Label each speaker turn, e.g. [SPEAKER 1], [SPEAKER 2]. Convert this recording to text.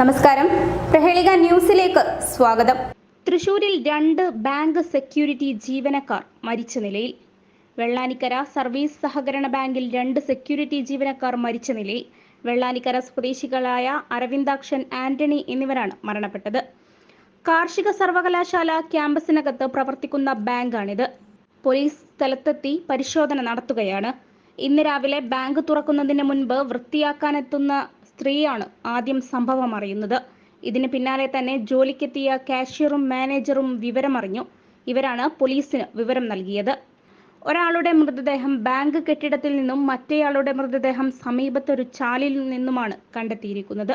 [SPEAKER 1] നമസ്കാരം. പ്രഹേളിക ന്യൂസിലേക്ക് സ്വാഗതം. തൃശൂരിൽ രണ്ട് ബാങ്ക് സെക്യൂരിറ്റി ജീവനക്കാർ മരിച്ച നിലയിൽ. വെള്ളാനിക്കര സർവീസ് സഹകരണ ബാങ്കിൽ രണ്ട് സെക്യൂരിറ്റി ജീവനക്കാർ മരിച്ച നിലയിൽ. വെള്ളാനിക്കര സ്വദേശികളായ അരവിന്ദാക്ഷൻ ആന്റണി എന്നിവരാണ് മരണപ്പെട്ടത്. കാർഷിക സർവകലാശാല ക്യാമ്പസിനകത്ത് പ്രവർത്തിക്കുന്ന ബാങ്കാണിത്. പോലീസ് സ്ഥലത്തെത്തി പരിശോധന നടത്തുകയാണ്. ഇന്ന് രാവിലെ ബാങ്ക് തുറക്കുന്നതിന് മുൻപ് വൃത്തിയാക്കാനെത്തുന്ന സ്ത്രീയാണ് ആദ്യം സംഭവം അറിയുന്നത്. ഇതിന് പിന്നാലെ തന്നെ ജോലിക്കെത്തിയ കാഷ്യറും മാനേജറും വിവരമറിഞ്ഞു. ഇവരാണ് പോലീസിന് വിവരം നൽകിയത്. ഒരാളുടെ മൃതദേഹം ബാങ്ക് കെട്ടിടത്തിൽ നിന്നും മറ്റേയാളുടെ മൃതദേഹം സമീപത്തൊരു ചാലിൽ നിന്നുമാണ് കണ്ടെത്തിയിരിക്കുന്നത്.